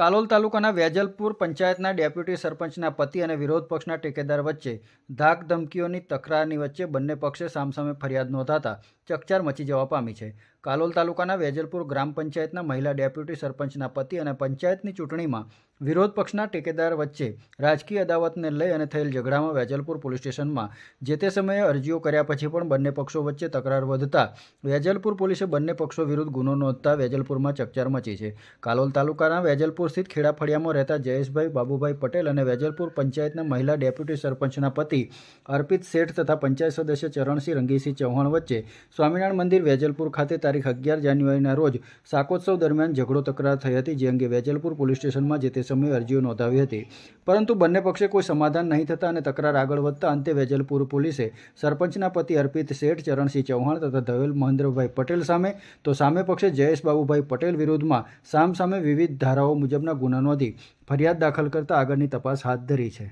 કાલોલ તાલુકાના વેજલપુર પંચાયતના ડેપ્યુટી સરપંચના પતિ અને વિરોધ પક્ષના ટેકેદાર વચ્ચે ધાક ધમકીઓની તકરારની વચ્ચે બંને પક્ષે સામસામે ફરિયાદ નોંધાતા ચકચાર મચી જવા પામી છે. કાલોલ તાલુકાના વેજલપુર ગ્રામ પંચાયતના મહિલા ડેપ્યુટી સરપંચના પતિ અને પંચાયતની ચૂંટણીમાં વિરોધ પક્ષના ટેકેદાર વચ્ચે રાજકીય અદાવતને લઈ અને થયેલ ઝઘડામાં વેજલપુર પોલીસ સ્ટેશનમાં જે તે સમયે અરજીઓ કર્યા પછી પણ બંને પક્ષો વચ્ચે તકરાર વધતા વેજલપુર પોલીસે બંને પક્ષો વિરુદ્ધ ગુનો નોંધતા વેજલપુરમાં ચકચાર મચી છે. કાલોલ તાલુકાના વેજલપુર સ્થિત ખેડાફળિયામાં રહેતા જયેશભાઈ, બાબુભાઈ પટેલ અને વેજલપુર પંચાયતના મહિલા ડેપ્યુટી સરપંચના પતિ અર્પિત શેઠ તથા પંચાયત સદસ્ય ચરણસિંહ રંગીસિંહ ચૌહાણ વચ્ચે સ્વામિનારાયણ મંદિર વેજલપુર ખાતે તારીખ અગિયાર જાન્યુઆરીના રોજ શાકોત્સવ દરમિયાન ઝઘડો તકરાર થઈ હતી, જે અંગે વેજલપુર પોલીસ સ્ટેશનમાં જે તે સમયે અરજીઓ નોંધાવી હતી. પરંતુ બંને પક્ષે કોઈ સમાધાન નહીં થતાં અને તકરાર આગળ વધતા અંતે વેજલપુર પોલીસે સરપંચના પતિ અર્પિત શેઠ, ચરણસિંહ ચૌહાણ તથા ધવેલ મહેન્દ્રભાઈ પટેલ સામે, તો સામે પક્ષે જયેશ બાબુભાઈ પટેલ વિરુદ્ધમાં સામ સામે વિવિધ ધારાઓ મુજબના ગુના નોંધી ફરિયાદ દાખલ કરતા આગળની તપાસ હાથ ધરી છે.